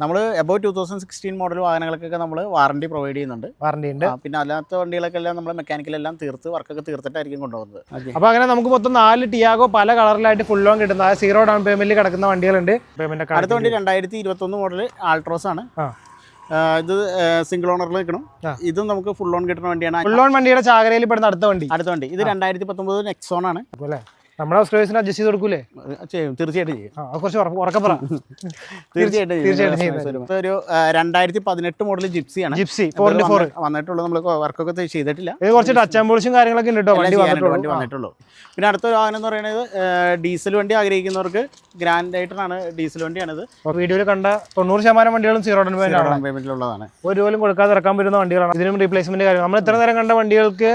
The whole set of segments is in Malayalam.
നമ്മൾ above two thousand sixteen model വാഹനങ്ങൾക്കൊക്കെ നമ്മൾ വാറണ്ടി പ്രൊവൈഡ് ചെയ്യുന്നുണ്ട്. വാറണ്ടി ഉണ്ട്. പിന്നെ അല്ലാത്ത വണ്ടികളൊക്കെ എല്ലാം നമ്മൾ മെക്കാനിക്കലെല്ലാം തീർത്ത് വർക്കൊക്കെ തീർത്തിട്ടായിരിക്കും കൊണ്ടുപോകുന്നത്. ഓക്കെ അപ്പൊ അങ്ങനെ നമുക്ക് മൊത്തം നാല് ടിയാഗോ പല കളറിലായിട്ട് ഫുൾ ലോൺ കിട്ടുന്ന സീറോ ഡൗൺ പേയ്മെന്റിൽ കിടക്കുന്ന വണ്ടികളുണ്ട്. പേയ്മെന്റ് അടുത്ത വണ്ടി രണ്ടായിരത്തി ഇരുപത്തൊന്ന് മോഡൽ ആൾട്രോസ് ആണ്. ഇത് സിംഗിൾ ഓണറിൽ നിൽക്കണം. ഇതും നമുക്ക് ഫുൾ ഓൺ കിട്ടുന്ന വണ്ടിയാണ്. ഫുൾ ലോൺ വണ്ടിയുടെ ചാകരയിൽ പെടുന്ന അടുത്ത വണ്ടി. അടുത്ത വണ്ടി. ഇത് രണ്ടായിരത്തി പത്തൊമ്പത് നെക്സോൺ ആണ്. അപ്പോൾ അല്ലേ? നമ്മുടെ ഹൗസ് അഡ്ജസ്റ്റ് ചെയ്ത് കൊടുക്കൂലേ? ചെയ്യും തീർച്ചയായിട്ടും ചെയ്യും. ആ കുറച്ച് ഉറക്കെ പറ. തീർച്ചയായിട്ടും ചെയ്യും. തീർച്ചയായിട്ടും ഒരു രണ്ടായിരത്തി പതിനെട്ട് മോഡൽ ജിപ്സി ജിപ്സി ഫോർ വന്നിട്ടുള്ളൂ. നമ്മൾ വർക്കൊക്കെ ചെയ്തിട്ടില്ല. ഇത് കുറച്ച് ടച്ച് ആൻഡ് പോളിഷും കാര്യങ്ങളൊക്കെ ഉണ്ട് കേട്ടോ വണ്ടി വന്നിട്ടുള്ളൂ. പിന്നെ അടുത്ത വാഹനം എന്ന് പറയുന്നത് ഡീസൽ വണ്ടി ആഗ്രഹിക്കുന്നവർക്ക് ഗ്രാൻഡ് ആയിട്ടാണ് ഡീസൽ വണ്ടിയാണിത്. വീഡിയോയിൽ കണ്ട തൊണ്ണൂറ് ശതമാനം വണ്ടികളും സീറോ ഡൗൺ പേയ്മെന്റിലുള്ളതാണ് ഒരു പോലും കൊടുക്കാതെ ഇറക്കാൻ പറ്റുന്ന വണ്ടികളാണ്. ഇതിനും റീപ്ലേസ്മെന്റ് കാര്യം നമ്മൾ ഇത്ര നേരം കണ്ട വണ്ടികൾക്ക്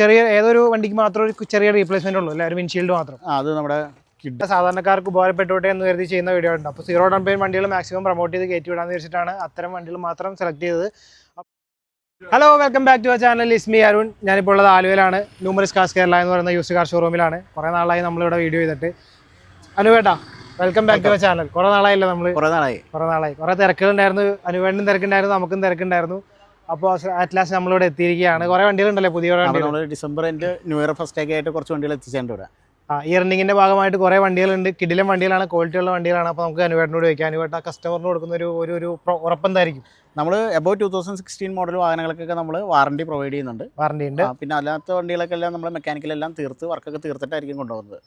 ചെറിയ ഏതൊരു വണ്ടിക്ക് മാത്രം ഒരു ചെറിയ റീപ്ലേസ്മെന്റ് ഉള്ളൂ. എല്ലാവരും വിൻഷീൽഡ് മാത്രം. അത് നമ്മുടെ കിഡ് സാധാരണക്കാർക്ക് ഉപകാരപ്പെട്ടോട്ടെ എന്ന് കരുതി ചെയ്യുന്ന വീഡിയോ ഉണ്ട് അപ്പോൾ സീറോ ഡൗൺ പേയ്മെന്റ് വണ്ടികൾ മാക്സിമം പ്രൊമോട്ട് ചെയ്ത് കയറ്റി വിടാന്ന് വെച്ചിട്ടാണ് അത്തരം വണ്ടികൾ മാത്രം സെലക്ട് ചെയ്തത്. Hello welcome back to our channel ഇസ്മി അരുൺ ഞാനിപ്പോൾ ഉള്ളത് ആലുവയിലാണ്. ന്യൂമറിസ് കാസ് കേരള എന്ന് പറയുന്ന യൂസ് കാർ ഷോറൂമിലാണ് കുറേ നാളായി നമ്മളിവിടെ വീഡിയോ ചെയ്തിട്ട്. അനുവേട്ടാ welcome back to our channel കുറേ നാളായില്ല നമ്മൾ കുറെ നാളായി. കുറേ നാളായി. കുറേ തിരക്കുകളുണ്ടായിരുന്നു. അനുവേണ്ടും തിരക്കുണ്ടായിരുന്നു നമുക്കും തിരക്കുണ്ടായിരുന്നു. അപ്പോൾ അറ്റ് ലാസ്റ്റ് നമ്മളിവിടെ എത്തിയിരിക്കുകയാണ്. കുറേ വണ്ടികളുണ്ടല്ലേ? പുതിയ വണ്ടികൾ. നമ്മൾ ഡിസംബർ എന്റെ ന്യൂ ഇയർ ഫസ്റ്റ് ഒക്കെ ആയിട്ട് കുറച്ച് വണ്ടികൾ എത്തിച്ചേണ്ടി ഇവിടെ ആ ഈ റണ്ണിങ്ങിന്റെ ഭാഗമായിട്ട് കുറേ വണ്ടികളുണ്ട്. കിടിലം വണ്ടികളാണ് ക്വാളിറ്റി ഉള്ള വണ്ടികളാണ്. അപ്പോൾ നമുക്ക് അനുവേട്ടനോട് ചോദിക്കാം. അനുവേട്ട കസ്റ്റമറിന് കൊടുക്കുന്ന ഒരു ഒരു ഒരു ഉറപ്പെന്തായിരിക്കും? നമ്മൾ above two thousand sixteen model വാഹനങ്ങൾക്കൊക്കെ നമ്മൾ വാറണ്ടി പ്രൊവൈഡ് ചെയ്യുന്നുണ്ട്. വാറണ്ടി ഉണ്ട്. പിന്നെ അല്ലാത്ത വണ്ടികളൊക്കെ എല്ലാം നമ്മൾ മെക്കാനിക്കലെല്ലാം തീർത്ത് വർക്കൊക്കെ തീർത്തിട്ടായിരിക്കും കൊണ്ടുപോകുന്നത്.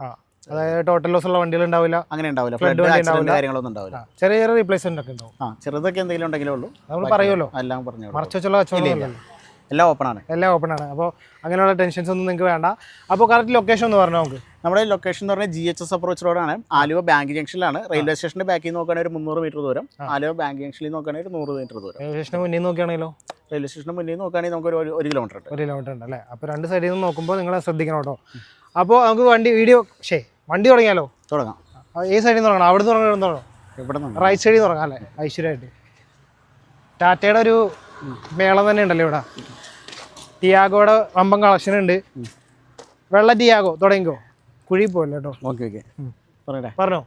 അതായത് ടോട്ടൽ ലോസ് ഉള്ള വണ്ടികൾ ഉണ്ടാവില്ല. അങ്ങനെ ഉണ്ടാവില്ല. ഫ്ലഡ് ആക്സിഡന്റ് കാര്യങ്ങളൊന്നും ഉണ്ടാവില്ല. ചെറിയ ചെറിയ റീപ്ലേസ്മെന്റ് ഒക്കെ ഉണ്ടാവും. ആ ചെറുതൊക്കെ എന്തെങ്കിലും ഉണ്ടെങ്കിലേ ഉള്ളൂ. നമ്മൾ പറയുമല്ലോ. എല്ലാം പറഞ്ഞു മറച്ചു വെച്ചുള്ള കച്ചവടം എല്ലാം ഓപ്പൺ ആണ്. എല്ലാം ഓപ്പൺ ആണ്. അപ്പോൾ അങ്ങനെയുള്ള ടെൻഷൻസ് ഒന്നും നിങ്ങൾക്ക് വേണ്ട. അപ്പോൾ കറക്റ്റ് ലൊക്കേഷൻ ഒന്ന് പറഞ്ഞു നമുക്ക്. നമ്മുടെ ലൊക്കേഷൻ എന്ന് പറഞ്ഞാൽ ജി എച്ച് എസ് അപ്രോച്ച് റോഡാണ് ആലുവ ബാങ്ക് ജംഗ്ഷനിലാണ് റെയിൽവേ സ്റ്റേഷന്റെ ബാക്കിൽ നോക്കുകയാണെങ്കിൽ ഒരു മുന്നൂറ് മീറ്റർ ദൂരം. ആലുവ ബാങ്ക് ജംഗ്ഷനിൽ നോക്കുകയാണെങ്കിൽ ഒരു നൂറ് മീറ്റർ ദൂരം. റെയിൽവേ സ്റ്റേഷന് മുന്നിൽ നോക്കുകയാണെങ്കിലോ? റെയിൽവേ സ്റ്റേഷന് മുന്നിൽ നോക്കുകയാണെങ്കിൽ നമുക്ക് ഒരു ഒരു കിലോമീറ്റർ ഉണ്ട്. ഒരു കിലോമീറ്റർ ഉണ്ട് അല്ലേ? അപ്പോൾ രണ്ട് സൈഡിൽ നിന്ന് നോക്കുമ്പോൾ നിങ്ങൾ ശ്രദ്ധിക്കണം കേട്ടോ. അപ്പോൾ നമുക്ക് വണ്ടി വീഡിയോ ഷേ വണ്ടി തുടങ്ങിയാലോ? തുടങ്ങാം. ഏ സൈഡിൽ നിന്ന് തുടങ്ങണം? അവിടെ നിന്ന് തുടങ്ങണം തുടങ്ങണം? ഇവിടെ നിന്ന് റൈറ്റ് സൈഡിൽ തുടങ്ങാം അല്ലേ? ഐശ്വര്യമായിട്ട്. ടാറ്റയുടെ ഒരു മേളം തന്നെ ഉണ്ടല്ലോ ഇവിടെ. ടിയാഗോയുടെ വമ്പം കളക്ഷൻ ഉണ്ട്. വെള്ള ടിയാഗോ തുടങ്ങിക്കോ. കുഴി പോലെ കേട്ടോ. Okay okay. ഉം. പറയട്ടെ പറഞ്ഞോ.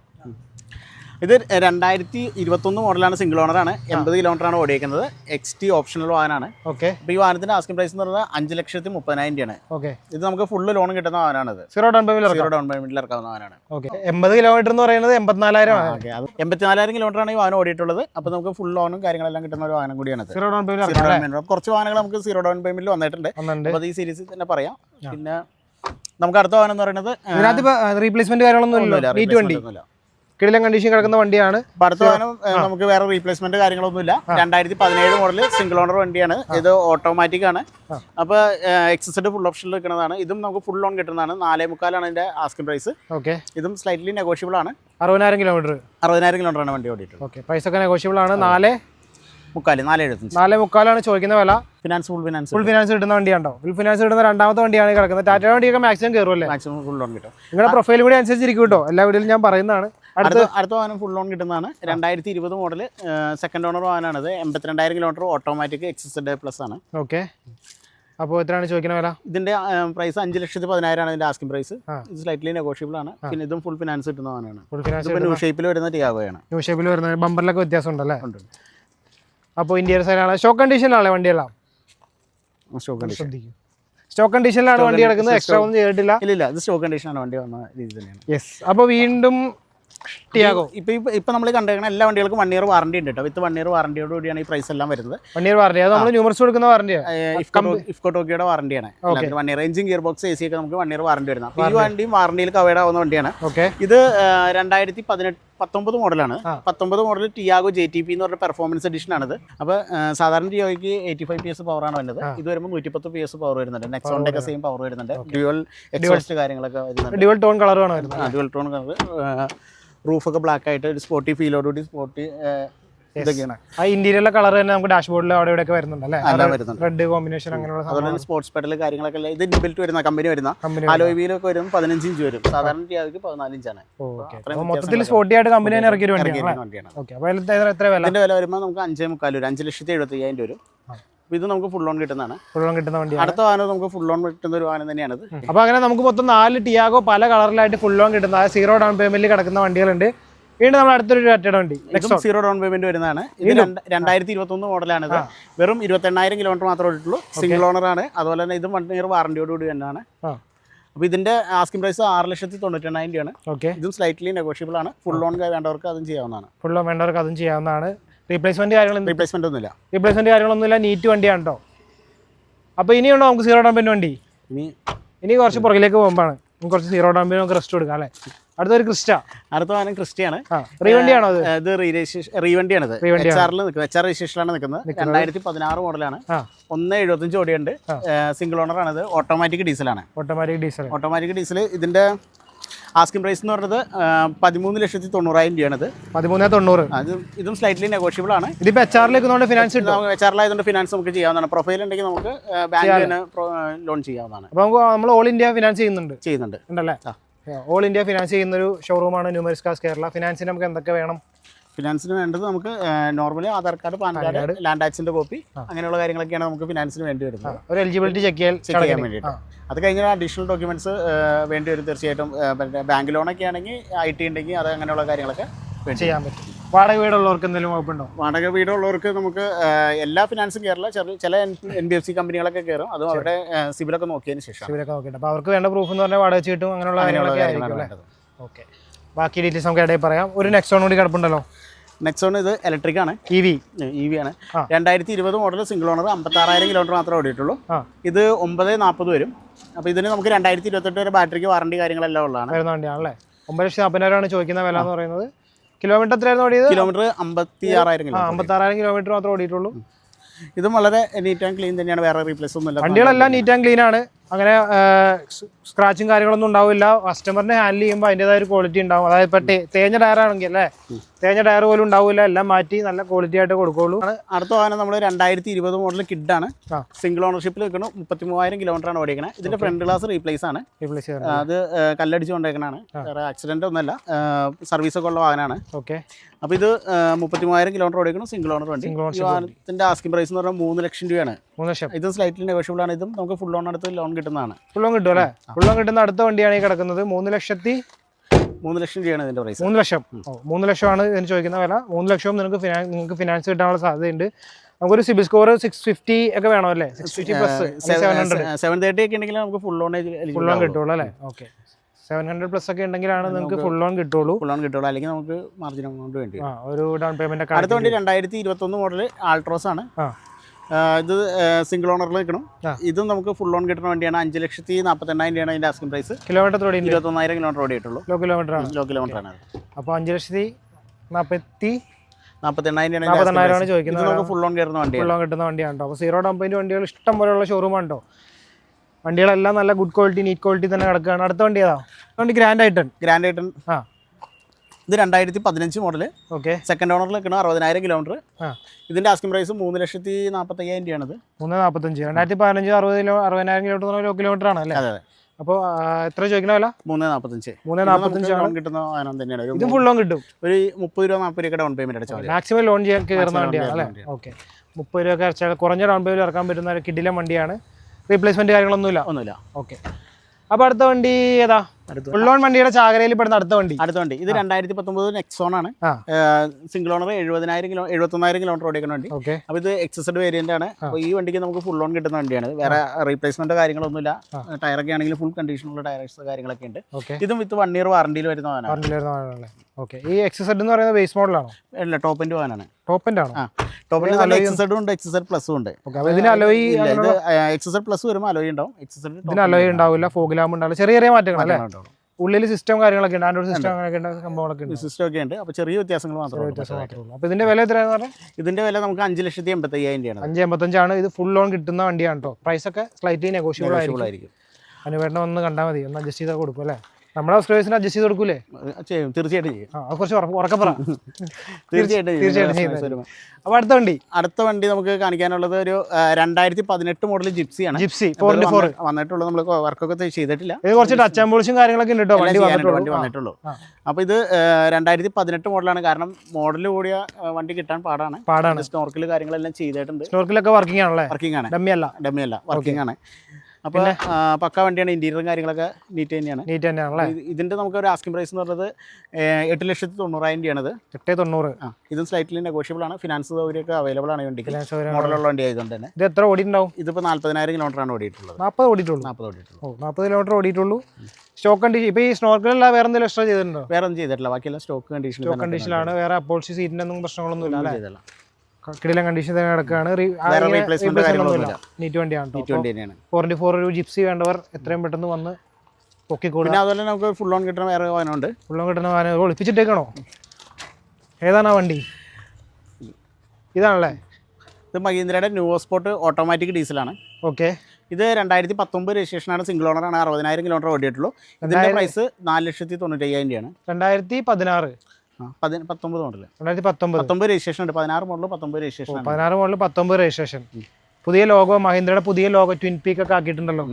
ഇത് രണ്ടായിരത്തി ഇരുപത്തൊന്ന് മോഡലാണ് സിംഗിൾ ഓണറാണ് എൺപത് കിലോമീറ്റർ ആണ് ഓടിയേക്കുന്നത്. എക്സ് ടി ഓപ്ഷണൽ വാഹനമാണ്. ഓക്കെ. അപ്പോൾ ഈ വാഹനത്തിന്റെ ആസ്കിംഗ് പ്രൈസ് എന്ന് പറഞ്ഞാൽ അഞ്ച് ലക്ഷത്തി മുപ്പതിനായിരം രൂപയാണ്. ഓക്കെ. ഇത് നമുക്ക് ഫുള്ള് ലോൺ കിട്ടുന്ന വാഹനമാണിത്. Zero down payment zero down പേയ്മെന്റിൽ ഇറക്കാവുന്ന വാഹനമാണ്. ഓക്കെ. എൺപത് കിലോമീറ്റർ എന്ന് പറയുന്നത് എൺപത്തിനാലായിരം ആണ്. ഓക്കെ. അത് എൺപത്തിനാലായിരം കിലോമീറ്റർ ആണ് ഈ വാഹനം ഓടിയിട്ടുള്ളത്. അപ്പോൾ നമുക്ക് ഫുൾ ലോണും കാര്യങ്ങളെല്ലാം കിട്ടുന്ന ഒരു വാഹനം കൂടിയാണ് സീറോ ഡൗൺ പേയ്മെന്റ് കുറച്ച് വാഹനങ്ങൾ നമുക്ക് സീറോ ഡൗൺ പേയ്മെന്റിൽ വന്നിട്ടുണ്ട്. അപ്പൊ അപ്പോൾ ഈ സീരീസിൽ തന്നെ പറയാം. പിന്നെ നമുക്ക് അടുത്ത വാഹനം എന്ന് പറയുന്നത് ഇതിനകത്ത് റീപ്ലേസ്മെന്റ് കാര്യങ്ങളൊന്നും. കിടിലം കണ്ടീഷൻ കിടക്കുന്ന വണ്ടിയാണ്. അടുത്ത വാഹനം നമുക്ക് വേറെ റീപ്ലേസ്മെന്റ് കാര്യങ്ങളൊന്നുമില്ല. രണ്ടായിരത്തി പതിനേഴ് മോഡൽ സിംഗിൾ ഓണർ വണ്ടിയാണ്. ഇത് ഓട്ടോമാറ്റിക് ആണ്. അപ്പൊ അപ്പോൾ എക്സസഡ് ഫുൾ ഓപ്ഷനിൽ നിൽക്കുന്നതാണ്. ഇതും നമുക്ക് ഫുൾ ലോൺ കിട്ടുന്നതാണ്. നാലേ മുക്കാലാണ് ഇതിന്റെ ആസ്കിംഗ് പ്രൈസ് ഓക്കെ. ഇതും സ്ലൈറ്റ്ലി നെഗോഷ്യബിൾ ആണ്. അറുപതിനായിരം കിലോമീറ്റർ അറുപതിനായിരം കിലോമീറ്റർ ആണ് വണ്ടി ഓടിയിട്ടുള്ളത്. ഓക്കെ. പ്രൈസ് ഒക്കെ നെഗോഷ്യബിൾ ആണ്. നാല് മുക്കാൽ നാല് എഴുപത്തഞ്ച്. നാല് മുക്കാലാണ് ചോദിക്കുന്ന വില. Finance full finance full finance കിട്ടുന്ന വണ്ടിയാണോ? ഫുൾ ഫിനാൻസ് കിട്ടുന്ന രണ്ടാമത്തെ വണ്ടിയാണ് കിടക്കുന്നത്. ടാറ്റ വണ്ടിയൊക്കെ മാക്സിമം കയറുമല്ലേ മാക്സിമം ഫുൾ ലോൺ കിട്ടും. നിങ്ങളുടെ പ്രൊഫൈൽ കൂടി അനുസരിച്ചിരിക്കും കേട്ടോ. എല്ലാ വീഡിയോയിലും ഞാൻ പറയുന്നതാണ്. അടുത്ത അടുത്ത വാഹനം ഫുൾ ലോൺ കിട്ടുന്നതാണ്. രണ്ടായിരത്തി ഇരുപത് മോഡൽ സെക്കൻഡ് ഓണർ വാഹനമാണിത്. എൺപത്തിരണ്ടായിരം കിലോമീറ്റർ ഓട്ടോമാറ്റിക് എക്സസഡ് പ്ലസ് ആണ്. ഓക്കെ അപ്പോൾ എത്രയാണ് ചോദിക്കുന്ന വില? ഇതിന്റെ പ്രൈസ് അഞ്ച് ലക്ഷത്തി പതിനായിരമാണ് ഇതിന്റെ ആസ്കിംഗ് പ്രൈസ് ഇത് സ്ലൈറ്റ്ലി നെഗോഷ്യബിൾ ആണ്. പിന്നെ ഇതും ഫുൾ ഫിനാൻസ് കിട്ടുന്ന വാഹനമാണ്. ഫുൾ ഫിനാൻസ് ന്യൂ ഷേപ്പിൽ വരുന്ന ടിയാഗോയാണ് ന്യൂ ഷേപ്പിൽ വരുന്ന ബമ്പറിലൊക്കെ വ്യത്യാസം ഉണ്ടല്ലേ ഉണ്ട്. അപ്പോൾ ഇന്ത്യൻ സൈഡാണ് സ്റ്റോക്ക് കണ്ടീഷനിലാണ് വണ്ടിയെല്ലാം. സ്റ്റോക്ക് കണ്ടീഷൻ ശ്രദ്ധിക്കും. സ്റ്റോക്ക് കണ്ടീഷനിലാണ് വണ്ടി കിടക്കുന്നത്. എക്സ്ട്രാ ഒന്നും ചെയ്തിട്ടില്ല. ഇല്ല ഇല്ല ഇത് സ്റ്റോക്ക് കണ്ടീഷനാണ് വണ്ടി വന്ന രീതി തന്നെയാണ്. യെസ് അപ്പോൾ വീണ്ടും ടിയാഗോ ഇപ്പൊ ഇപ്പൊ നമ്മൾ കണ്ടേക്കുന്ന എല്ലാ വണ്ടികൾക്കും വൺ ഇയർ വാറണ്ടി ഉണ്ട് കേട്ടോ വിത്ത് വൺ ഇയർ വാറണ്ടിയോട് കൂടിയാണ് ഈ പ്രൈസ് എല്ലാം വരുന്നത്. വൺ ഇയർ വാറണ്ടി അത് നമ്മൾ ന്യൂമർസ് കൊടുക്കുന്ന വാറണ്ടിയാണ് ഇഫ്കോ ടോക്കിയുടെ വാറണ്ടിയാണ് one year engine gear box A C ഒക്കെ നമുക്ക് വൺ ഇയർ വാറണ്ടി വരുന്നത്. ഈ വണ്ടിയും വാറണ്ടിയിൽ കവേഡ് ആവുന്ന വണ്ടിയാണ്. ഓക്കെ ഇത് രണ്ടായിരത്തി പതിനെട്ട് പത്തൊമ്പത് മോഡലാണ്. പത്തൊമ്പത് model Tiago J T P എന്ന് പറഞ്ഞ പെർഫോമൻസ് എഡിഷൻ ഇത് അപ്പോൾ സാധാരണ ടിയാഗോയ്ക്ക് eighty five P S power ആണ് വരുന്നത്. ഇത് വരുമ്പോൾ നൂറ്റിപ്പത്ത് പി എസ് പവർ വരുന്നുണ്ട്. നെക്സ്റ്റ് ഒക്കെ സെയിം പവർ വരുന്നുണ്ട്. ഡ്യുവൽ എക്സോസ്റ്റ് കാര്യങ്ങളൊക്കെ വരുന്നുണ്ട്. ഡ്യുവൽ ടോൺ കളറാണ് വരുന്നത്. ഡ്യുവൽ ടോൺ കളർ റൂഫൊക്കെ ബ്ലാക്ക് ആയിട്ട് ഒരു സ്പോട്ടി ഫീലോടുകൂടി സ്പോട്ടി ഇതൊക്കെയാണ്. ആ ഇന്റീരിയറിലെ കളർ തന്നെ നമുക്ക് ഡാഷ്ബോർഡിൽ അവിടെ ഇവിടെ ഒക്കെ വരുന്നുണ്ട് അല്ലേ? എല്ലാം വരുന്നുണ്ട്. റെഡ് കോമ്പിനേഷൻ അങ്ങനെയുള്ള അതുപോലെ തന്നെ സ്പോർട്സ് പെഡൽ കാര്യങ്ങളൊക്കെ അല്ലേ ഇത് ഇൻബിൽറ്റ് വരുന്ന കമ്പനി വരുന്ന അലോയ് വീലൊക്കെ വരും പതിനഞ്ച് ഇഞ്ച് വരും. സാധാരണ ടിയാഗോയ്ക്ക് പതിനാല് ഇഞ്ചാണ് മൊത്തത്തിൽ സ്പോർട്ടി ആയിട്ട് കമ്പനി തന്നെ വണ്ടിയാണ് ഓക്കെ അപ്പോൾ അതിൽ എത്ര വില? ഇതിന്റെ വില വരുമ്പോൾ നമുക്ക് അഞ്ചേ മുക്കാൽ വരും. അഞ്ച് ലക്ഷത്തി എഴുപത്തി അയ്യായിരം രൂപ ഇത് നമുക്ക് ഫുൾ ഓൺ കിട്ടുന്നതാണ്. ഫുൾ ഓൺ കിട്ടുന്ന വണ്ടി അടുത്ത വാഹനം നമുക്ക് ഫുൾ ഓൺ കിട്ടുന്ന ഒരു വാഹനം തന്നെയാണ് അപ്പൊ അങ്ങനെ നമുക്ക് മൊത്തം നാല് ടിയാഗോ പല കളറിലായിട്ട് ഫുൾ ഓൺ കിട്ടുന്ന അതായത് സീറോ ഡൗൺ പേയ്മെന്റിൽ കിടക്കുന്ന വണ്ടികളുണ്ട്. വീണ്ടും നമ്മൾ അടുത്തൊരു ടാറ്റയുടെ വണ്ടി. സീറോ ഡൗൺ പേയ്മെന്റ് വരുന്നതാണ്. ഇത് രണ്ട് രണ്ടായിരത്തി ഇരുപത്തി ഒന്ന് മോഡലാണ് ഇത് വെറും ഇരുപത്തെണ്ണായിരം കിലോമീറ്റർ മാത്രമേ ഓടിയിട്ടുള്ളൂ സിംഗിൾ ഓണർ ആണ്. അതുപോലെ തന്നെ ഇതും വൺ ഇയർ വാറണ്ടിയോടുകൂടി തന്നെയാണ്. അപ്പൊ അപ്പോൾ ഇതിന്റെ ആസ്കിംഗ് പ്രൈസ് ആറ് ലക്ഷത്തി തൊണ്ണൂറ്റെണ്ണായിരം രൂപയാണ്. ഇതും സ്ലൈറ്റ്ലി നെഗോഷ്യബിൾ ആണ്. ഫുൾ ലോൺ വേണ്ടവർക്ക് അതും ചെയ്യാവുന്നതാണ്. ഫുൾ ലോൺ വേണ്ടവർക്ക് അതും ചെയ്യാവുന്നതാണ്. റീപ്ലേസ്മെന്റ് കാര്യങ്ങൾ റീപ്ലേസ്മെന്റ് ഒന്നുമില്ല. റീപ്ലേസ്മെന്റ് കാര്യങ്ങളൊന്നുമില്ല. നീറ്റ് വണ്ടിയാണ് കേട്ടോ അപ്പോൾ ഇനിയുണ്ടോ നമുക്ക് സീറോ ഡൗൺ പേയ്മെന്റ് വണ്ടി? ഇനി ഇനി കുറച്ച് പുറകിലേക്ക് പോകുമ്പോഴാണ്. കുറച്ച് സീറോ ഡൗൺ പേയ്മെന്റ് നമുക്ക് റെസ്റ്റ് കൊടുക്കാം അല്ലേ? അടുത്തൊരു ക്രിസ്റ്റ അടുത്ത വാഹനം ക്രിസ്റ്റിയാണ് റീവണ്ടിയാണോ അത്? ഇത് റീവണ്ടിയാണ് എച്ച് ആറിൽ നിൽക്കുന്നത്. എച്ച് ആർ രജിസ്ട്രേഷനിലാണ് നിൽക്കുന്നത്. രണ്ടായിരത്തി പതിനാറ് മോഡലാണ്. ഒന്ന് എഴുപത്തഞ്ച് ഓടിയുണ്ട്. സിംഗിൾ ഓണർ ആണ് ഇത് ഓട്ടോമാറ്റിക് ഡീസലാണ് ഓട്ടോമാറ്റിക് ഡീസൽ ഓട്ടോമാറ്റിക് ഡീസൽ ഇതിന്റെ ആസ്കിംഗ് പ്രൈസ് എന്ന് പറഞ്ഞത് പതിമൂന്ന് ലക്ഷത്തി തൊണ്ണൂറായിരം രൂപയാണ് ഇത് പതിമൂന്ന് തൊണ്ണൂറ്. അത് ഇതും സ്ലൈറ്റ്ലി നെഗോഷ്യബിൾ ആണ്. ഇതിപ്പോൾ എച്ച് ആറിലേക്ക് ഫിനാൻസ് എച്ച് ആറിലായതുകൊണ്ട് ഫിനാൻസ് നമുക്ക് ചെയ്യാവുന്നതാണ്. പ്രൊഫൈൽ ഉണ്ടെങ്കിൽ നമുക്ക് ബാങ്ക് തന്നെ ലോൺ ചെയ്യാവുന്നതാണ്. അപ്പോൾ നമുക്ക് നമ്മൾ ഓൾ ഇന്ത്യ ഫിനാൻസ് ചെയ്യുന്നുണ്ട്. ചെയ്യുന്നുണ്ട്. ഉണ്ടല്ലേ? ഓൾ ഇന്ത്യ ഫിനാൻസ് ചെയ്യുന്ന ഒരു ഷോറൂമാണ് ന്യൂമറിസ് കാസ് കേരള ഫിനാൻസിന് നമുക്ക് എന്തൊക്കെ വേണം? ഫിനാൻസിന് വേണ്ടത് നമുക്ക് normally Aadhaar card PAN card land ടാക്സിന്റെ copy അങ്ങനെയുള്ള കാര്യങ്ങളൊക്കെയാണ് നമുക്ക് ഫിനാൻസിന് വേണ്ടി വരുന്നത്. ഒരു എലിജിബിലിറ്റി ചെക്ക് ചെയ്യാൻ ചെക്ക് ചെയ്യാൻ വേണ്ടിയിട്ട്. അത് കഴിഞ്ഞാൽ അഡീഷണൽ ഡോക്യുമെന്റ്സ് വേണ്ടി വരും തീർച്ചയായിട്ടും. ബാങ്ക് ലോണൊക്കെ ആണെങ്കിൽ ഐ ടി ഉണ്ടെങ്കിൽ അത് അങ്ങനെയുള്ള കാര്യങ്ങളൊക്കെ ചെയ്യാൻ പറ്റും. വാടക വീടുള്ളവർക്ക് എന്തെങ്കിലും വകുപ്പുണ്ടോ? വാടക വീടുള്ളവർക്ക് നമുക്ക് എല്ലാ ഫിനാൻസും കയറില്ല ചെറിയ ചില എൻ ബി എഫ് സി കമ്പനികളൊക്കെ കയറും അതും അവരുടെ സിബിലൊക്കെ നോക്കിയതിന് ശേഷം സിബിലൊക്കെ നോക്കിയിട്ട് അപ്പോൾ അവർക്ക് വേണ്ട പ്രൂഫ് എന്ന് പറഞ്ഞാൽ വാടക ചീട്ടും അങ്ങനെയുള്ള കാര്യങ്ങളൊക്കെ ആയിരിക്കും ഓക്കെ. ബാക്കി ഡീറ്റെയിൽസ് നമുക്ക് ഇടയിൽ പറയാം. ഒരു നെക്സോൺ കൂടി കിടപ്പുണ്ടല്ലോ. നെക്സോൺ ഇത് ഇലക്ട്രിക് ആണ്. ഇ വി ഇ വി ആണ്. രണ്ടായിരത്തി ഇരുപത് മോഡൽ സിംഗിൾ ഓണർ അമ്പത്താറായിരം കിലോമീറ്റർ മാത്രമേ ഓടിയിട്ടുള്ളൂ. ഇത് ഒമ്പത് നാൽപ്പത് വരും. അപ്പോൾ ഇതിന് നമുക്ക് രണ്ടായിരത്തി ഇരുപത്തെട്ട് വരെ ബാറ്ററിക്ക് വാറണ്ടി കാര്യങ്ങളെല്ലാം ഉള്ളതാണ്. വരുന്ന വണ്ടിയാണല്ലേ? ഒമ്പത് ലക്ഷത്തി നാൽപ്പതിനായിരമാണ് ചോദിക്കുന്ന വില എന്ന് പറയുന്നത്. കിലോമീറ്റർ എത്രയായിരുന്നു ഓടിയത്? കിലോമീറ്റർ അമ്പത്തി ആറായിരം അമ്പത്തി കിലോമീറ്റർ അമ്പത്താറായിരം കിലോമീറ്റർ മാത്രമേ ഓടിയിട്ടുള്ളൂ. ഇതും വളരെ നീറ്റ് ആൻഡ് ക്ലീൻ തന്നെയാണ്. വേറെ റീപ്ലേസ് ഒന്നും ഇല്ല വണ്ടികളെല്ലാം നീറ്റ് ആൻഡ് ക്ലീൻ ആണ്. അങ്ങനെ സ്ക്രാച്ചും കാര്യങ്ങളൊന്നും ഉണ്ടാവില്ല. കസ്റ്റമറിനെ ഹാൻഡിൽ ചെയ്യുമ്പോൾ അതിന്റെതായ ഒരു ക്വാളിറ്റി ഉണ്ടാവും. അതായത് ഇപ്പം തേഞ്ഞ ടയർ ആണെങ്കിൽ അല്ലേ? തേഞ്ഞ ടയർ പോലും ഉണ്ടാവില്ല എല്ലാം മാറ്റി നല്ല ക്വാളിറ്റി ആയിട്ട് കൊടുക്കുള്ളൂ. അടുത്ത വാഹനം നമ്മൾ രണ്ടായിരത്തി ഇരുപത് മോഡൽ കിഡാണ് ആണ് സിംഗിൾ ഓണർഷിപ്പിൽ നിൽക്കണം മുപ്പത്തി മൂവായിരം കിലോമീറ്റർ ആണ് ഓടിക്കുന്നത് ഇതിന്റെ ഫ്രണ്ട് ഗ്ലാസ് റീപ്ലേസ് ആണ്. അത് കല്ലടിച്ച് കൊണ്ടേക്കണാണ് വേറെ ആക്സിഡന്റ് ഒന്നുമല്ല. സർവീസ് ഒക്കെ ഉള്ള വാഹനമാണ്. ഓക്കെ അപ്പോൾ ഇത് മുപ്പത്തി മൂവായിരം കിലോമീറ്റർ ഓടിക്കണം. സിംഗിൾ ഓണർ വണ്ടി. വാഹനത്തിന്റെ ആസ്കിംഗ് പ്രൈസ് എന്ന് പറഞ്ഞാൽ മൂന്ന് ലക്ഷം രൂപയാണ്. ഇത് സ്ലൈറ്റ്ലി നെഗോഷ്യബിൾ ആണ്. ഇതും നമുക്ക് ഫുൾ ഓൺ അടുത്ത് ലോൺ കിട്ടുന്നതാണ്. ഫുൾ ലോൺ കിട്ടും അല്ലേ? ഫുൾ ലോൺ കിട്ടുന്ന അടുത്ത വണ്ടിയാണ് ഈ കിടക്കുന്നത്. മൂന്ന് ലക്ഷത്തി മൂന്ന് ലക്ഷം രൂപയാണ് ഇതിന്റെ പ്രൈസ് മൂന്ന് ലക്ഷം. ഓ മൂന്ന് ലക്ഷമാണ് ഇതിന് ചോദിക്കുന്ന വില. മൂന്ന് ലക്ഷവും നിങ്ങൾക്ക് ഫിനാൻസ് നിങ്ങൾക്ക് ഫിനാൻസ് കിട്ടാനുള്ള സാധ്യതയുണ്ട്. നമുക്കൊരു സിബിൽ സ്കോർ സിക്സ് ഫിഫ്റ്റി ഒക്കെ വേണോ അല്ലേ? Six fifty plus seven hundred seven thirty ഒക്കെ ഉണ്ടെങ്കിൽ നമുക്ക് ഫുൾ ലോൺ ഫുൾ ലോൺ കിട്ടുള്ളൂ അല്ലേ? ഓക്കെ സെവൻ ഹൺഡ്രഡ് പ്ലസ് ഒക്കെ ഉണ്ടെങ്കിലാണ് നിങ്ങൾക്ക് ഫുൾ ലോൺ കിട്ടുള്ളൂ. ഫുൾ ലോൺ കിട്ടുള്ളൂ. അല്ലെങ്കിൽ നമുക്ക് മാർജിൻ എമൗണ്ട് വേണ്ടി ഒരു ഡൗൺ പേയ്മെന്റ് അടുത്ത വണ്ടി രണ്ടായിരത്തി ഇരുപത്തൊന്ന് മോഡൽ ആൾട്രോസ് ആണ്. ഇത് സിംഗിൾ ഓണറിൽ നിൽക്കണം ഇത് നമുക്ക് ഫുൾ ഓൺ കിട്ടുന്ന വേണ്ടിയാണ്. അഞ്ച് ലക്ഷത്തി നാൽപ്പത്തെണ്ണായിരം രൂപയാണ് അതിന്റെ ആസ്കിംഗ് പ്രൈസ് കിലോമീറ്റർ ഇരുപത്തി ഇരുപത്തൊന്നായിരം കിലോമീറ്റർ ഓടിയിട്ടുള്ളൂ ലോ കിലോമീറ്റർ ആണ്. ലോ കിലോമീറ്റർ ആണ്. അപ്പോൾ അഞ്ച് ലക്ഷത്തി നാൽപ്പത്തി നാൽപ്പത്തെണ്ണായിരം ചോദിക്കുന്നത്. നമുക്ക് ഫുൾ ലോൺ കയറുന്ന ഫുൾ ഓൺ ലോൺ കിട്ടുന്ന വണ്ടിയാണ് അപ്പോൾ സീറോ ഡൗൺ പേയ്മെന്റ് വണ്ടികൾ ഇഷ്ടം പോലെയുള്ള ഷോറൂമാണ് കേട്ടോ വണ്ടികളെല്ലാം നല്ല ഗുഡ് ക്വാളിറ്റി നീറ്റ് ക്വാളിറ്റി തന്നെ കിടക്കുകയാണ്. അടുത്ത വണ്ടി ഏതാ? വണ്ടി ഗ്രാൻഡ് ആയിട്ടുണ്ട് ഗ്രാൻഡ് ആയിട്ടുണ്ട് ആ. ഇത് രണ്ടായിരത്തി പതിനഞ്ച് മോഡൽ ഓക്കെ സെക്കൻഡ് ഓണറിൽ നിൽക്കണം അറുപതിനായിരം കിലോമീറ്റർ ഇതിന്റെ ആസ്കിംഗ് പ്രൈസ് മൂന്ന് ലക്ഷത്തി നാൽപ്പത്തയ്യായിരം രൂപയാണ് മൂന്ന് നാൽപ്പത്തഞ്ച് രണ്ടായിരത്തി പതിനഞ്ച് അറുപത് കിലോ അറുപതിനായിരം കിലോമീറ്റർ കിലോമീറ്റർ ആണ് അല്ലേ അതെ അതെ. അപ്പോൾ എത്ര ചോദിക്കണ വില? മൂന്ന് നാൽപ്പത്തഞ്ച് മൂന്ന് നാൽപ്പത്തഞ്ച് ലോൺ കിട്ടുന്ന വാഹനം തന്നെയാണ്. ഇത് ഫുൾ ലോൺ കിട്ടും. ഒരു മുപ്പത് രൂപ നാൽപ്പത് രൂപ ഡൗൺ പേയ്മെന്റ് അടച്ചാൽ മാക്സിമം ലോൺ ചെയ്യാൻ കയറുന്ന വണ്ടിയാണ് അല്ലേ? ഓക്കെ. മുപ്പത് രൂപ കുറഞ്ഞ ഡൗൺ പേയ്മെന്റ് ഇറക്കാൻ പറ്റുന്ന ഒരു കിഡിലെ വണ്ടിയാണ്. റീപ്ലേസ്മെന്റ് കാര്യങ്ങളൊന്നുമില്ല. ഒന്നുമില്ല. ഓക്കെ. അപ്പോൾ അടുത്ത വണ്ടി ഏതാ? ഉള്ളോൺ വണ്ടിയുടെ ചാകരയിൽ പെടുന്ന അടുത്ത വണ്ടി. അടുത്ത വണ്ടി. ഇത് രണ്ടായിരത്തി പത്തൊമ്പത് നെക്സോൺ ആണ്. സിംഗിൾ ഓണർ എഴുപതിനായിരം കിലോ എഴുപത്തൊന്നായിരം കിലോമീറ്റർ ഓടിക്കുന്ന വണ്ടി. ഓക്കെ. അപ്പോൾ ഇത് എക്സസഡ് വേരിയന്റ് ആണ്. അപ്പോൾ ഈ വണ്ടിക്ക് നമുക്ക് ഫുൾ ഓൺ കിട്ടുന്ന വണ്ടിയാണ്. വേറെ റീപ്ലേസ്മെന്റ് കാര്യങ്ങളൊന്നുമില്ല. ടയറൊക്കെ ആണെങ്കിൽ ഫുൾ കണ്ടീഷനുള്ള ടയർസ് കാര്യങ്ങളൊക്കെ ഉണ്ട്. ഇതും വിത്ത് വൺ ഇയർ വാറണ്ടിയിൽ വരുന്നതാണ് ഈ എക്സസഡ് എന്ന് പറയുന്നത് ബേസ് മോഡലാണോ അല്ല ടോപ്പിന്റെ വാനാണ് ടോപ്പ് എന്റെ ആണോ? ആ. ടോപ്പിൽ നല്ല എക്സസഡും ഉണ്ട് എക്സസഡ് പ്ലസും ഉണ്ട്. ഇതിന് അലോയി ഇത് പ്ലസ് വരുമ്പോൾ അലോയി ഉണ്ടാവും. എക്സസഡ് ഇതിന് അലോയി ഉണ്ടാവില്ല ഫോഗ് ലാമ്പ് ഉണ്ടാവില്ല ചെറിയ ചെറിയ മാറ്റങ്ങൾ അല്ലേ? ഉള്ളിൽ സിസ്റ്റം കാര്യങ്ങളൊക്കെ ഉണ്ട് ആൻഡ്രോയിഡ് സിസ്റ്റം അങ്ങനെയൊക്കെ സംഭവങ്ങളൊക്കെ ഉണ്ട്. സിസ്റ്റം ഒക്കെ ഉണ്ട്. അപ്പോൾ ചെറിയ വ്യത്യാസങ്ങൾ മാത്രമേ ഉള്ളൂ. അപ്പോൾ ഇതിന്റെ വില എത്രയാണെന്ന് പറഞ്ഞാൽ ഇതിന്റെ വില നമുക്ക് അഞ്ച് ലക്ഷത്തി എൺപത്തി അയ്യായിരം അഞ്ച് എൺപത്തഞ്ചാണ്. ഇത് ഫുൾ ലോൺ കിട്ടുന്ന വണ്ടിയാണ് കേട്ടോ പ്രൈസ് ഒക്കെ സ്ലൈറ്റ്ലി നെഗോഷ്യബിൾ ആയിരിക്കും. അനുവേട്ടനെ ഒന്ന് കണ്ടാൽ മതി. ഒന്ന് അഡ്ജസ്റ്റ് ചെയ്താൽ കൊടുക്കും അല്ലേ? നമ്മുടെ സബ്സ്ക്രൈബേഴ്സിന് അഡ്ജസ്റ്റ് ചെയ്ത് കൊടുക്കൂലേ? ചെയ്യും. തീർച്ചയായിട്ടും ചെയ്യും. കുറച്ച് ഉറക്കം പറ. തീർച്ചയായിട്ടും ചെയ്യും. തീർച്ചയായിട്ടും. അപ്പോൾ അടുത്ത വണ്ടി. അടുത്ത വണ്ടി നമുക്ക് കാണിക്കാനുള്ളത് ഒരു രണ്ടായിരത്തി പതിനെട്ട് model Gypsy four into four വന്നിട്ടുള്ളത് നമ്മൾ വർക്കൊക്കെ ചെയ്തിട്ടില്ല. ഇത് കുറച്ച് ടച്ച് ആൻഡ് പോളിഷും കാര്യങ്ങളൊക്കെ ഉണ്ട് കേട്ടോ വണ്ടി വന്നിട്ടുള്ളൂ. അപ്പോൾ ഇത് രണ്ടായിരത്തി പതിനെട്ട് മോഡലാണ് കാരണം മോഡൽ കൂടിയ വണ്ടി കിട്ടാൻ പാടാണ്. പാടാണ്. സ്നോർക്കിൽ കാര്യങ്ങളെല്ലാം ചെയ്തിട്ടുണ്ട്. സ്റ്റോർക്കിലൊക്കെ വർക്കിംഗ് ആണല്ലേ? വർക്കിംഗ് ആണ്. ഡമ്മി അല്ല. ഡമ്മി അല്ല. വർക്കിംഗ് ആണ്. അപ്പോൾ പക്ക വണ്ടിയാണ് ഇന്റീരിയറും കാര്യങ്ങളൊക്കെ നീറ്റ് തന്നെയാണ്. നീറ്റ് തന്നെയാണല്ലേ? ഇതിന്റെ നമുക്ക് ഒരു ആസ്കിംഗ് പ്രൈസ് എന്ന് പറഞ്ഞത് എട്ട് ലക്ഷത്തി തൊണ്ണൂറായിരം രൂപയാണ് എട്ട് തൊണ്ണൂറ്. ആ ഇതും സ്ലൈറ്റ്ലി നെഗോഷ്യബിൾ ആണ്. ഫിനാൻസ് സൗകര്യമൊക്കെ അവൈലബിൾ ആണ് വണ്ടിക്ക്. മോഡലുള്ള വണ്ടി ആയതുകൊണ്ട് തന്നെ. ഇത് എത്ര ഓടിയിട്ടുണ്ടാവും? ഇതിപ്പോൾ കിലോമീറ്റർ ആണ് ഓടിയിട്ടുള്ളത്. നാൽപ്പത് ഓടിയിട്ടുള്ളൂ? നാൽപ്പത് ഓടിയിട്ടുള്ളൂ. നാൽപ്പത് കിലോമീറ്റർ ഓടിയിട്ടുള്ളൂ. സ്റ്റോക്ക് കണ്ടീഷൻ ഇപ്പോൾ ഈ സ്നോർക്കലല്ല വേറെ എന്തെങ്കിലും എക്സ്ട്രാ ചെയ്തിട്ടുണ്ടോ? വേറെ ഒന്നും ചെയ്തിട്ടില്ല. ബാക്കിയെല്ലാം സ്റ്റോക്ക് കണ്ടീഷൻ സ്റ്റോക്ക് കണ്ടീഷനിലാണ് വേറെ അപ്പോൾ സീറ്റിന് ഒന്നും പ്രശ്നങ്ങളൊന്നും ഇല്ല ചെയ്തില്ല കിടിലം കണ്ടീഷൻ തന്നെ കിടക്കുകയാണ്. കാര്യങ്ങളൊന്നുമില്ല. നീറ്റ് വണ്ടിയാണ് ഫോർട്ടി ഫോർ ഒരു ജിപ്സി വേണ്ടവർ എത്രയും പെട്ടെന്ന് വന്ന് പൊക്കിക്കൂടുക പിന്നെ അതുപോലെ നമുക്ക് ഫുൾ ഓൺ കിട്ടുന്ന വേറെ വാഹനമുണ്ട്. ഓൺ കിട്ടുന്ന വാഹനം ഒളിപ്പിച്ചിട്ടേക്കണോ? ഏതാണ് ആ വണ്ടി? ഇതാണല്ലേ? ഇത് മഹീന്ദ്രയുടെ ന്യൂ സ്പോട്ട് ഓട്ടോമാറ്റിക് ഡീസലാണ് ഓക്കെ ഇത് രണ്ടായിരത്തി പത്തൊമ്പത് രജിസ്ട്രേഷനാണ് സിംഗിൾ ഓണറാണ് അറുപതിനായിരം കിലോമീറ്റർ ഓടിയിട്ടുള്ളൂ. ഇതിന്റെ പ്രൈസ് നാല് ലക്ഷത്തി തൊണ്ണൂറ്റി അയ്യായിരം രൂപയാണ്. രണ്ടായിരത്തി പതിനാറ് പത്തൊമ്പത് മോഡൽ രണ്ടായിരത്തി പത്തൊമ്പത്. പത്തൊമ്പത് രജിസ്ട്രേഷൻ ഉണ്ട്. പതിനാറ് മോഡൽ പത്തൊമ്പത് രജിസ്ട്രേഷൻ പതിനാറ് മോഡൽ പത്തൊമ്പത് രജിസ്ട്രേഷൻ പുതിയ ലോഗോ മഹീന്ദ്രയുടെ പുതിയ ലോഗോ ട്വിൻ പീക്ക് ഒക്കെ ആക്കിയിട്ടുണ്ടല്ലോ.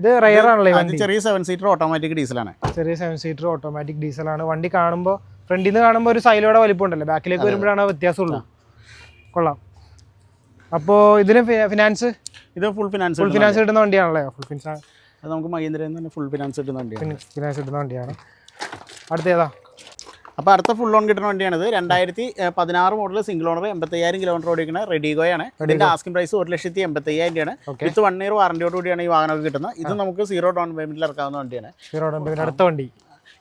ഇത് റയർ ആണല്ലേ ചെറിയ സെവൻ സീറ്റർ ഓട്ടോമാറ്റിക് ഡീസലാണ് ചെറിയ സെവൻ സീറ്റർ ഓട്ടോമാറ്റിക് ഡീസലാണ് വണ്ടി കാണുമ്പോൾ ഫ്രണ്ടിൽ നിന്ന് കാണുമ്പോൾ ഒരു സൈലോടെ വലിപ്പം ഉണ്ടല്ലോ ബാക്കിലേക്ക് വരുമ്പോഴാണ് വ്യത്യാസമുള്ളൂ. കൊള്ളാം. അപ്പോൾ ഇതിന് ഫിനാൻസ് ഇത് ഫുൾ ഫിനാൻസ് ഫുൾ ഫിനാൻസ് കിട്ടുന്ന വണ്ടിയാണല്ലേ? ഫുൾ ഫിനാൻസ് അത് നമുക്ക് മഹീന്ദ്രയിൽ നിന്ന് തന്നെ ഫുൾ ഫിനാൻസ് കിട്ടുന്ന വണ്ടിയാണ്. ഫിനാൻസ് കിട്ടുന്ന വണ്ടിയാണ്. അടുത്ത ഏതാ അപ്പോൾ അടുത്ത ഫുൾ ഓൺ കിട്ടുന്ന വണ്ടിയാണിത്. രണ്ടായിരത്തി പതിനാറ് മോഡൽ സിംഗിൾ ഓണർ എൺപത്തയ്യായിരം കിലോമീറ്റർ ഓടിക്കുന്ന റെഡിഗോയാണ് ഇതിന്റെ ആസ്കിംഗ് പ്രൈസ് ഒരു ലക്ഷത്തി എൺപത്തയ്യായിരം രൂപയാണ് വിത്ത് വൺ ഇയർ വാറന്റിയോട് കൂടിയാണ് ഈ വാഹനമൊക്കെ കിട്ടുന്നത്. ഇത് നമുക്ക് സീറോ ഡൗൺ പേയ്മെന്റിൽ ഇറക്കാവുന്ന വണ്ടിയാണ്. സീറോ ഡൗൺ പേയ്മെന്റ് അടുത്ത വണ്ടി.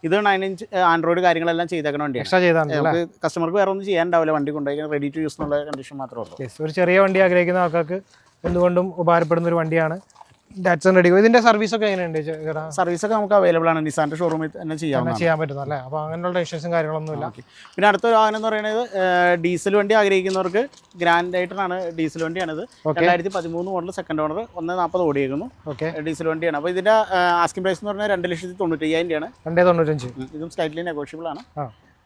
ഇത് നയൻ ഇഞ്ച് ആൻഡ്രോയിഡ് കാര്യങ്ങളെല്ലാം ചെയ്തേക്കുന്ന വണ്ടിയാണ്. നമുക്ക് കസ്റ്റമർക്ക് വേറെ ഒന്നും ചെയ്യാനുണ്ടാവില്ല. വണ്ടി കൊണ്ടുപോയി റെഡി ടു യൂസ് എന്നുള്ള കണ്ടീഷൻ മാത്രമേ ഉള്ളൂ. ഒരു ചെറിയ വണ്ടി ആഗ്രഹിക്കുന്ന ആൾക്കാർക്ക് എന്തുകൊണ്ടും ഉപകാരപ്പെടുന്ന ഒരു വണ്ടിയാണ്. ഡാറ്റ്സൺ റെഡി ഇതിന്റെ സർവീസ് ഒക്കെ എങ്ങനെയുണ്ട് ചേട്ടാ? സർവീസ് ഒക്കെ നമുക്ക് അവൈലബിൾ ആണ്. നിസാന്റെ ഷോറൂമിൽ തന്നെ ചെയ്യാം ചെയ്യാൻ പറ്റുന്ന അല്ലേ? അപ്പോൾ അങ്ങനെയുള്ള കാര്യങ്ങളൊന്നും ഇല്ല. പിന്നെ അടുത്ത ഒരു വാഹനം എന്ന് പറയുന്നത് ഡീസൽ വണ്ടി ആഗ്രഹിക്കുന്നവർക്ക് ഗ്രാൻഡ് ആയിട്ടാണ് ഡീസൽ വണ്ടിയാണിത്. രണ്ടായിരത്തി പതിമൂന്ന് മോഡൽ സെക്കൻഡ് ഓണർ ഒന്ന് നാൽപ്പത് ഓടിയേക്കുന്നു. ഓക്കെ ഡീസൽ വണ്ടിയാണ്. അപ്പോൾ ഇതിന്റെ ആസ്കിംഗ് പ്രൈസ് എന്ന് പറഞ്ഞാൽ രണ്ട് ലക്ഷത്തി തൊണ്ണൂറ്റി അയ്യായിരം രൂപയാണ്. രണ്ടേ തൊണ്ണൂറ്റഞ്ച്. ഇതും സ്ലൈറ്റ്ലി നെഗോഷ്യബിൾ ആണ്.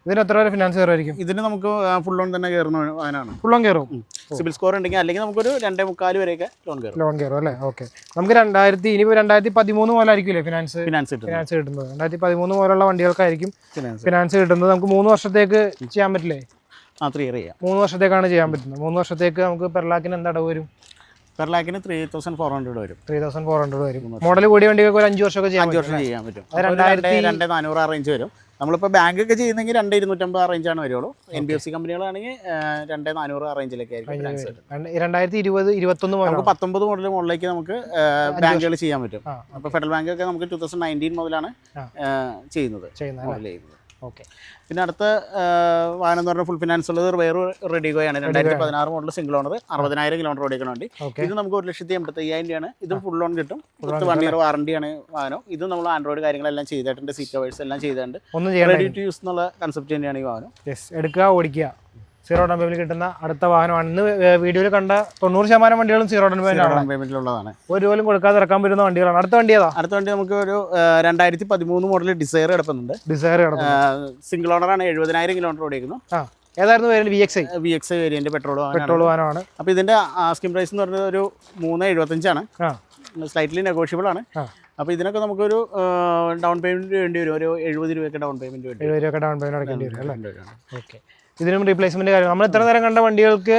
ഇതിന് എത്ര വരെ ഫിനാൻസ് കയറായിരിക്കും ഇതിന് നമുക്ക് ഫുൾ ലോൺ തന്നെ കയറുന്ന വയനാണ് ഫുൾ ലോൺ കയറും? സിബിൽ സ്കോർ ഉണ്ടെങ്കിൽ അല്ലെങ്കിൽ നമുക്കൊരു രണ്ടേ മുക്കാൽ വരെയൊക്കെ ലോൺ കയറും. ലോൺ കയറും അല്ലേ? ഓക്കെ നമുക്ക് രണ്ടായിരത്തി ഇനിയിപ്പോൾ രണ്ടായിരത്തി പതിമൂന്ന് ആയിരിക്കും ഫിനാൻസ് ഫിനാൻസ് കിട്ടും ഫിനാൻസ് കിട്ടുന്നത്. രണ്ടായിരത്തി പതിമൂന്ന് പോലുള്ള വണ്ടികൾക്കായിരിക്കും ഫിനാൻസ് ഫിനാൻസ് കിട്ടുന്നത്. നമുക്ക് മൂന്ന് വർഷത്തേക്ക് ചെയ്യാൻ പറ്റില്ലേ? ആ ത്രീ ഇയർ ചെയ്യാം. മൂന്ന് വർഷത്തേക്കാണ് ചെയ്യാൻ പറ്റുന്നത്. മൂന്ന് വർഷത്തേക്ക് നമുക്ക് പെർ ലാക്കിന് എന്താ അടവ് വരും? പെർ ലാക്കിന് ത്രീ തൗസൻഡ് ഫോർ ഹൺഡ്രഡ് വരും. ത്രീ തൗസൻഡ് ഫോർ ഹൺഡ്രഡ് വരും. മോഡൽ കൂടിയ വണ്ടികൾക്ക് ഒരു അഞ്ച് വർഷമൊക്കെ ചെയ്യാം അഞ്ച് വർഷം ചെയ്യാൻ പറ്റും. രണ്ടായിരത്തി- രണ്ട് നാനൂറ് റേഞ്ച് വരും. നമ്മളിപ്പോൾ ബാങ്ക് ഒക്കെ ചെയ്യുന്നെങ്കിൽ രണ്ട് ഇരുന്നൂറ്റമ്പത് റേഞ്ചാണ് വരുള്ളൂ. എൻ ബി എഫ് സി കമ്പനികളാണെങ്കിൽ രണ്ട് നാനൂറ് റേഞ്ചിലൊക്കെ ആയിരിക്കും രണ്ടായിരത്തി ഇരുപത് ഇരുപത്തൊന്ന് നമുക്ക് പത്തൊമ്പത് മുതൽ മുകളിലേക്ക് നമുക്ക് ബാങ്കുകൾ ചെയ്യാൻ പറ്റും. അപ്പൊ അപ്പോൾ ഫെഡറൽ ബാങ്ക് ഒക്കെ നമുക്ക് ടൂ തൗസൻഡ് നയന്റീൻ മുതലാണ് ചെയ്യുന്നത്. ചെയ്യുന്നത് ചെയ്യുന്നത്. ഓക്കെ. പിന്നെ അടുത്ത വാഹനം എന്ന് പറഞ്ഞാൽ ഫുൾ ഫിനാൻസ് ഉള്ളത് വേറെ റെഡിഗോയാണ് രണ്ടായിരത്തി പതിനാറ് മോഡൽ സിംഗിൾ ഓണർ അറുപതിനായിരം കിലോമീറ്റർ ഓടിക്കണ വണ്ടി. ഇത് നമുക്ക് ഒരു ലക്ഷത്തി എൺപത്തി അയ്യായിരം രൂപയാണ്. ഇത് ഫുൾ ലോൺ കിട്ടും. പത്ത് വൺ ഇയർ വാറണ്ടിയാണ് വാഹനം. ഇത് നമ്മൾ ആൻഡ്രോയിഡ് കാര്യങ്ങളെല്ലാം ചെയ്തിട്ടുണ്ട് സീറ്റ് കവേഴ്സ് എല്ലാം ചെയ്തിട്ടുണ്ട്. റെഡി ടു യൂസ് എന്നുള്ള കൺസെപ്റ്റ് തന്നെയാണ് ഈ വാഹനം. എടുക്കുക ഓടിക്കുക. സീറോ ഡൗൺ പേയ്മെന്റ് കിട്ടുന്ന അടുത്ത വാഹനമാണ്. ഇന്ന് വീഡിയോയിൽ കണ്ട തൊണ്ണൂറ് ശതമാനം വണ്ടികളും സീറോ ഡൗൺ പേയ്മെന്റ് ഉള്ളതാണ് പേയ്മെന്റിലുള്ളതാണ് ഒരു പോലും കൊടുക്കാതെ ഇറക്കാൻ പറ്റുന്ന വണ്ടികളാണ്. അടുത്ത വണ്ടി ഏതാ? അടുത്ത വണ്ടി നമുക്ക് ഒരു രണ്ടായിരത്തി പതിമൂന്ന് മോഡൽ ഡിസയർ കിടക്കുന്നുണ്ട് ഡിസയർ കിടക്കുന്നത് സിംഗിൾ ഓണറാണ് എഴുപതിനായിരം കിലോമീറ്റർ ഓടിക്കുന്നു ഏതായിരുന്നു വരുന്നത് V X I V X variant petrol petrol വാഹനമാണ്. അപ്പോൾ ഇതിന്റെ ആസ്കിംഗ് പ്രൈസ് എന്ന് പറഞ്ഞത് ഒരു മൂന്ന് എഴുപത്തഞ്ചാണ്. സ്ലൈറ്റ്ലി നെഗോഷ്യബിൾ ആണ്. അപ്പൊ അപ്പോൾ ഇതിനൊക്കെ നമുക്കൊരു ഡൗൺ പേയ്മെന്റ് വേണ്ടി വരും. ഒരു എഴുപത് രൂപയൊക്കെ ഡൗൺ പേയ്മെന്റ് വേണ്ടി എഴുപത് രൂപ ഡൗൺ പേയ്മെന്റ് അടക്കേണ്ടി വരും അല്ലേ? വരും. ഓക്കെ ഇതിനും റീപ്ലേസ്മെന്റ് കാര്യം നമ്മൾ ഇത്ര നേരം കണ്ട വണ്ടികൾക്ക്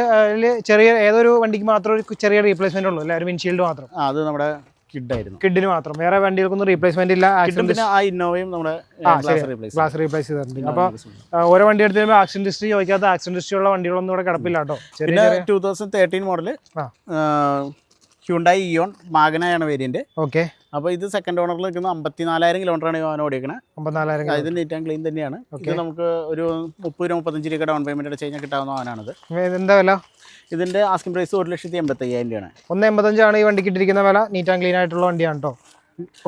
ചെറിയ ഏതൊരു വണ്ടിക്ക് മാത്രം ഒരു ചെറിയ റീപ്ലേസ്മെന്റ് ഉള്ളൂ. അല്ലെ? ഒരു വിൻഷീൽഡ് മാത്രം. അത് നമ്മുടെ കിഡായിരുന്നു കിഡിന് മാത്രം. വേറെ വണ്ടികൾക്കൊന്നും റീപ്ലേസ്മെന്റ് ഇല്ല. കിട്ടും ആക്സിഡന്റ് പിന്നെ ആ ഇന്നോവയും നമ്മുടെ ആ, ഗ്ലാസ്. റീപ്ലേസ് ചെയ്തിട്ടുണ്ട് അപ്പോൾ ഓരോ വണ്ടി എടുത്ത് കഴിയുമ്പോൾ ആക്സിഡന്റ് ഹിസ്റ്ററി ചോദിക്കാത്ത ആക്സിഡന്റ് ഹിസ്റ്ററി ഉള്ള വണ്ടികളൊന്നും ഇവിടെ കിടപ്പില്ല കേട്ടോ. പിന്നെ two thousand thirteen model Hyundai Eon മാഗനയാണ് variant okay അപ്പോൾ ഇത് സെക്കൻഡ് ഓണറിൽ നിൽക്കുന്ന അമ്പത്തിനാലായിരം കിലോമീറ്റർ ആണ് വാഹനം ഓടിക്കണത് അമ്പത്തിനാലായിരം ഇത് നീറ്റ് ആൻഡ് ക്ലീൻ തന്നെയാണ്. ഇത് നമുക്ക് ഒരു മുപ്പത് രൂപ മുപ്പത്തഞ്ച് രൂപ ഡൗൺ പേയ്മെന്റ് അടിച്ച് കഴിഞ്ഞാൽ കിട്ടാവുന്ന വാഹനമാണിത് എന്താ വില? ഇതിന്റെ ആസ്കിംഗ് പ്രൈസ് ഒരു ലക്ഷത്തി എൺപത്തി അയ്യായിരം രൂപയാണ്. ഒന്ന് എൺപത്തഞ്ചാണ് ഈ വണ്ടിക്ക് ഇട്ടിരിക്കുന്ന വില. നീറ്റ് ആൻഡ് ക്ലീൻ ആയിട്ടുള്ള വണ്ടിയാണ് കേട്ടോ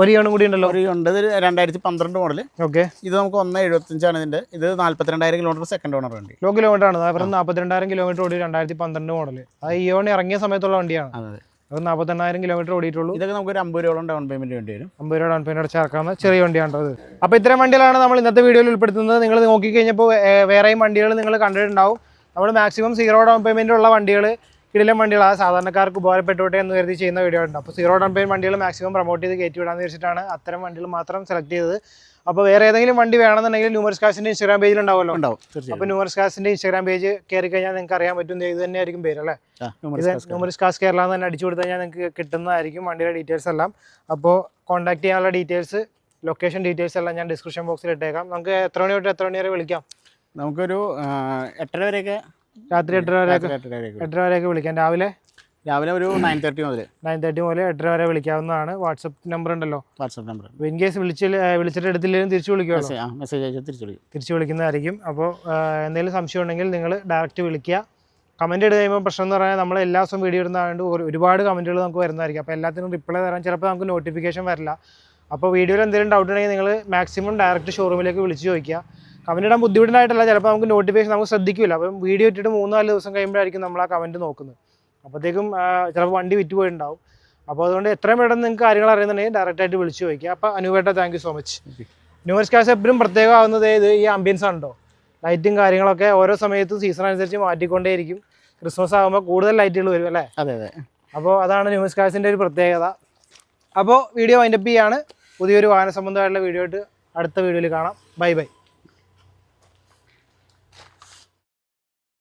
ഒരു ഇയണും കൂടി ഉണ്ടല്ലോ? ഒരു ഉണ്ട് ഇത് രണ്ടായിരത്തി പന്ത്രണ്ട് മോഡൽ ഓക്കെ ഇത് നമുക്ക് ഒന്ന് എഴുപത്തഞ്ചാണ് ഇതിന്റെ. ഇത് നാല്പത്തിരണ്ടായിരം കിലോമീറ്റർ സെക്കൻഡ് ഓണർ വണ്ടി. ലോ കിലോമീറ്റർ ആണ്. വെറും നാൽപ്പത്തിരണ്ടായിരം കിലോമീറ്റർ ഓടി രണ്ടായിരത്തി പന്ത്രണ്ട് മോഡൽ അത് ഈ ഓൺ ഇറങ്ങിയ സമയത്തുള്ള വണ്ടിയാണ്. അതെ. അത് നാൽപ്പത്തെണ്ണായിരം കിലോമീറ്റർ ഓടിയിട്ടുള്ളൂ. ഇതൊക്കെ നമുക്ക് ഒരു അമ്പത് രൂപയോളം ഡൗൺ പേയ്മെന്റ് വേണ്ടി വരും. അമ്പത് രൂപ ഡൗൺ പേയ്മെന്റ് ചേർക്കാവുന്ന ചെറിയ വണ്ടിയാണത് അപ്പോൾ ഇത്തരം വണ്ടികളാണ് നമ്മൾ ഇന്നത്തെ വീഡിയോയിൽ ഉൾപ്പെടുത്തുന്നത്. നിങ്ങൾ നോക്കി കഴിഞ്ഞപ്പോൾ വേറെയും വണ്ടികൾ നിങ്ങൾ കണ്ടിട്ടുണ്ടാവും. നമ്മൾ മാക്സിമം സീറോ ഡൗൺ പേയ്മെന്റ് ഉള്ള വണ്ടികൾ കിടിലം വണ്ടികൾ ആ സാധാരണക്കാർക്ക് ഉപകാരപ്പെട്ടോട്ടെ എന്ന് കരുതി ചെയ്യുന്ന വീഡിയോ ഉണ്ട് അപ്പോൾ സീറോ ഡൗൺ പേയ്മെന്റ് വണ്ടികൾ മാക്സിമം പ്രൊമോട്ട് ചെയ്ത് കയറ്റി വിടാന്ന് വെച്ചിട്ടാണ് അത്തരം വണ്ടികൾ മാത്രം സെലക്ട് ചെയ്തത്. അപ്പോൾ വേറെ ഏതെങ്കിലും വണ്ടി വേണമെന്നുണ്ടെങ്കിൽ ന്യൂമർസ് കാസിന്റെ ഇൻസ്റ്റാഗ്രാം പേജിൽ ഉണ്ടാവുമല്ലോ. ഉണ്ടാവും തീർച്ചയായും. അപ്പോൾ ന്യൂമർസ് കാസിന്റെ ഇൻസ്റ്റാഗ്രാം പേജ് കയറി കഴിഞ്ഞാൽ നിങ്ങൾക്ക് അറിയാൻ പറ്റും. ഇത് തന്നെയായിരിക്കും പേര് അല്ലേ. ന്യൂമറിസ് കാസ് കേരള എന്ന് തന്നെ അടിച്ചു കൊടുത്തു കഴിഞ്ഞാൽ നിങ്ങൾക്ക് കിട്ടുന്നതായിരിക്കും വണ്ടിയുടെ ഡീറ്റെയിൽസ് എല്ലാം. അപ്പോൾ കോൺടാക്ട് ചെയ്യാനുള്ള ഡീറ്റെയിൽസ് ലൊക്കേഷൻ ഡീറ്റെയിൽസ് എല്ലാം ഞാൻ ഡിസ്ക്രിപ്ഷൻ ബോക്സിൽ ഇട്ടേക്കാം. നമുക്ക് എത്ര മണി തൊട്ട് എത്ര മണി വരെ വിളിക്കാം? നമുക്കൊരു എട്ടര വരെയൊക്കെ രാത്രി എട്ടര വരെയൊക്കെ എട്ടര വരെയൊക്കെ വിളിക്കാം. രാവിലെ രാവിലെ ഒരു നയൻ തേർട്ടി മുതൽ നയൻ തേർട്ടി മുതൽ എട്ടര വരെ വിളിക്കാവുന്നതാണ്. വാട്സപ്പ് നമ്പർ ഉണ്ടല്ലോ. വാട്സപ്പ് നമ്പർ ഇൻ കേസ് വിളിച്ച് വിളിച്ചിട്ട് എടുത്തില്ലെങ്കിലും തിരിച്ചു വിളിക്കുമല്ലോ മെസ്സേജ് അയച്ചാൽ തിരിച്ചു വിളിക്കും. തിരിച്ചു വിളിക്കുന്നതായിരിക്കും. അപ്പോൾ എന്തെങ്കിലും സംശയം ഉണ്ടെങ്കിൽ നിങ്ങൾ ഡയറക്റ്റ് വിളിക്കുക. കമന്റ് ഇട്ട് കഴിയുമ്പോൾ പ്രശ്നം എന്ന് പറഞ്ഞാൽ നമ്മൾ എല്ലാ ദിവസവും വീഡിയോ ഇടുന്നതുകൊണ്ട് ഒരു- ഒരുപാട് കമന്റുകൾ നമുക്ക് വരുന്നതായിരിക്കും. അപ്പോൾ എല്ലാത്തിനും റിപ്ലൈ തരാൻ ചിലപ്പോൾ നമുക്ക് നോട്ടിഫിക്കേഷൻ വരില്ല. അപ്പോൾ വീഡിയോയിൽ എന്തെങ്കിലും ഡൗട്ട് ഉണ്ടെങ്കിൽ നിങ്ങൾ മാക്സിമം ഡയറക്റ്റ് ഷോറൂമിലേക്ക് വിളിച്ച് ചോദിക്കുക. കമന്റ് ഇടാൻ ബുദ്ധിമുട്ടായിട്ടല്ല ചിലപ്പോൾ നമുക്ക് നോട്ടിഫിക്കേഷൻ നമുക്ക് ശ്രദ്ധിക്കില്ല അപ്പം വീഡിയോ ഇട്ടിട്ട് മൂന്ന് നാല് ദിവസം കഴിയുമ്പോഴായിരിക്കും നമ്മൾ ആ കമന്റ് നോക്കുന്നത്. അപ്പോഴത്തേക്കും ചിലപ്പോൾ വണ്ടി വിറ്റ് പോയിട്ടുണ്ടാവും. അപ്പോൾ അതുകൊണ്ട് എത്രയും പെട്ടെന്ന് നിങ്ങൾക്ക് കാര്യങ്ങൾ അറിയുന്നുണ്ടെങ്കിൽ ഡയറക്റ്റ് ആയിട്ട് വിളിച്ച് ചോദിക്കുക. അപ്പോൾ അനുവേട്ട താങ്ക് യു സോ മച്ച് ന്യൂമർസ് കാസ് എപ്പോഴും പ്രത്യേകമാവുന്നത് ഇത് ഈ ആംബിയൻസ് ഉണ്ടോ ലൈറ്റും കാര്യങ്ങളൊക്കെ ഓരോ സമയത്തും സീസൺ അനുസരിച്ച് മാറ്റിക്കൊണ്ടേയിരിക്കും. ക്രിസ്മസ് ആകുമ്പോൾ കൂടുതൽ ലൈറ്റുകൾ വരും അല്ലേ? അതെ അതെ. അപ്പോൾ അതാണ് ന്യൂസ് കാസിന്റെ ഒരു പ്രത്യേകത. അപ്പോൾ വീഡിയോ വൈൻഡപ്പ് ചെയ്യാണ്. പുതിയൊരു വാഹന സംബന്ധമായിട്ടുള്ള വീഡിയോ ആയിട്ട് അടുത്ത വീഡിയോയിൽ കാണാം. Bye bye